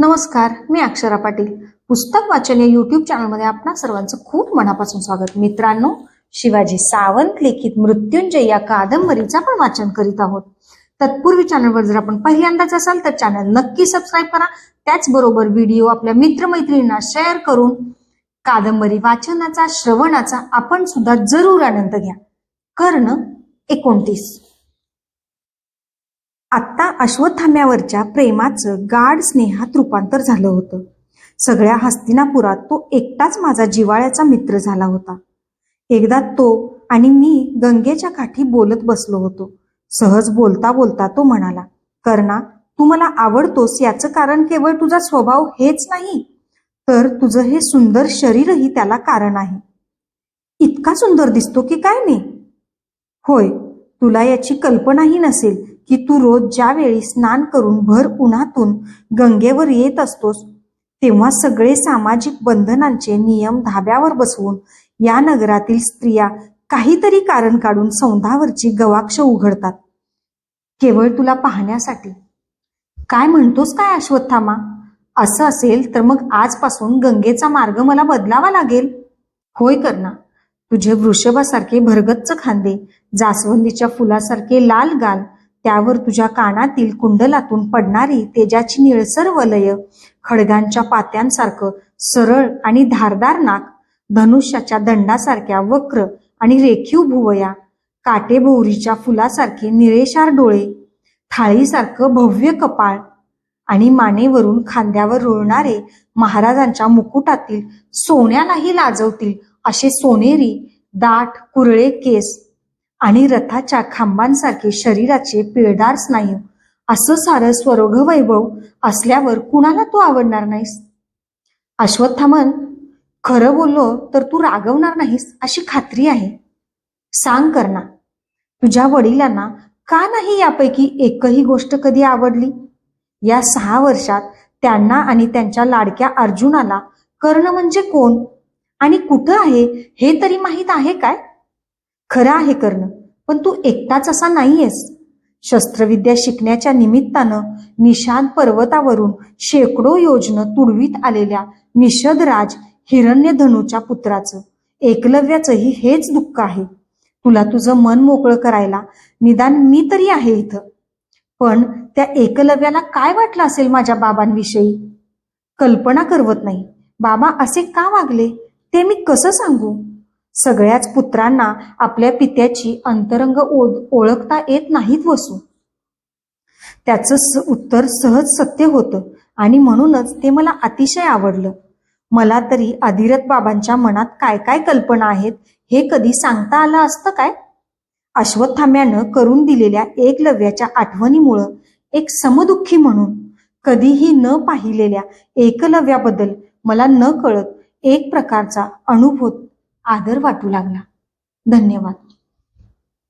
नमस्कार मी अक्षरा पाटील. पुस्तक वाचन या युट्यूब चॅनलमध्ये आपणा सर्वांचं खूप मनापासून स्वागत. मित्रांनो शिवाजी सावंत लिखित मृत्युंजय या कादंबरीचं आपण वाचन करीत आहोत. तत्पूर्वी चॅनलवर जर आपण पहिल्यांदाच असाल तर चॅनल नक्की सबस्क्राईब करा. त्याचबरोबर व्हिडिओ आपल्या मित्रमैत्रिणींना शेअर करून कादंबरी वाचनाचा श्रवणाचा आपण सुद्धा जरूर आनंद घ्या. कर्ण एकोणतीस. आत्ता अश्वत्थाम्यावरच्या प्रेमाचं गाढ स्नेहात रूपांतर झालं होतं. सगळ्या हस्तिनापुरात तो एकटाच माझा जिवाळ्याचा मित्र झाला होता. एकदा तो आणि मी गंगेच्या काठी बोलत बसलो होतो. सहज बोलता बोलता तो म्हणाला कर्णा तू मला आवडतोस याचं कारण केवळ तुझा स्वभाव हेच नाही तर तुझं हे सुंदर शरीरही त्याला कारण आहे. इतका सुंदर दिसतो की काय मी? होय तुला याची कल्पनाही नसेल की तू रोज ज्यावेळी स्नान करून भर उन्हातून गंगेवर येत असतोस तेव्हा सगळे सामाजिक बंधनांचे नियम धाब्यावर बसवून या नगरातील स्त्रिया काहीतरी कारण काढून सौंधावरची गवाक्ष उघडतात. केवळ तुला पाहण्यासाठी. काय म्हणतोस काय अश्वत्थामा? असं असेल तर मग आजपासून गंगेचा मार्ग मला बदलावा लागेल. होय करना तुझे वृषभासारखे भरगच्च खांदे जास्वंदीच्या फुलासारखे लाल गाल त्यावर तुझ्या कानातील कुंडलातून पडणारी तेजाची निळसर वलय खडगांच्या पात्यांसारखं सरळ आणि धारदार नाक धनुष्याच्या दंडासारख्या वक्र आणि रेखीव भुवया काटेभोवरीच्या फुलासारखे निळेशार डोळे थाळीसारखं भव्य कपाळ आणि मानेवरून खांद्यावर रुळणारे महाराजांच्या मुकुटातील सोन्यालाही लाजवतील असे सोनेरी दाट कुरळे केस आणि रथाच्या खांबांसारखे शरीराचे पिळदार स्नायू असं सारं स्वरोग वैभव असल्यावर कुणाला तू आवडणार नाहीस? अश्वत्थामन खरं बोललो तर तू रागवणार नाहीस अशी खात्री आहे. सांग करना तुझ्या वडिलांना का नाही यापैकी एकही गोष्ट कधी आवडली? या सहा वर्षात त्यांना आणि त्यांच्या लाडक्या अर्जुनाला कर्ण म्हणजे कोण? आणि कुठं आहे हे तरी माहीत आहे काय? खरं आहे कर्ण पण तू एकटाच असा नाहीयेस. शस्त्रविद्या शिकण्याच्या निमित्तानं निषाद पर्वतावरून शेकडो योजन तुडवीत आलेल्या निषदराज हिरण्यधनूच्या पुत्राचं. एकलव्याचंही हेच दुःख आहे. तुला तुझं मन मोकळं करायला निदान मी तरी आहे इथं. पण त्या एकलव्याला काय वाटलं असेल माझ्या बाबांविषयी? कल्पना करवत नाही. बाबा असे का वागले? ते मी कसं सांगू? सगळ्याच पुत्रांना आपल्या पित्याची अंतरंग ओळखता येत नाहीत वसू. त्याचं स- उत्तर सहज सत्य होतं आणि म्हणूनच ते मला अतिशय आवडलं. मला तरी अधिरथ बाबांच्या मनात काय काय कल्पना आहेत हे कधी सांगता आलं असतं काय? अश्वत्थाम्यानं करून दिलेल्या एकलव्याच्या आठवणीमुळं एक समदुःखी म्हणून कधीही न पाहिलेल्या एकलव्याबद्दल मला न कळत एक प्रकारचा अनुभूत आदर वाटू लागला. धन्यवाद.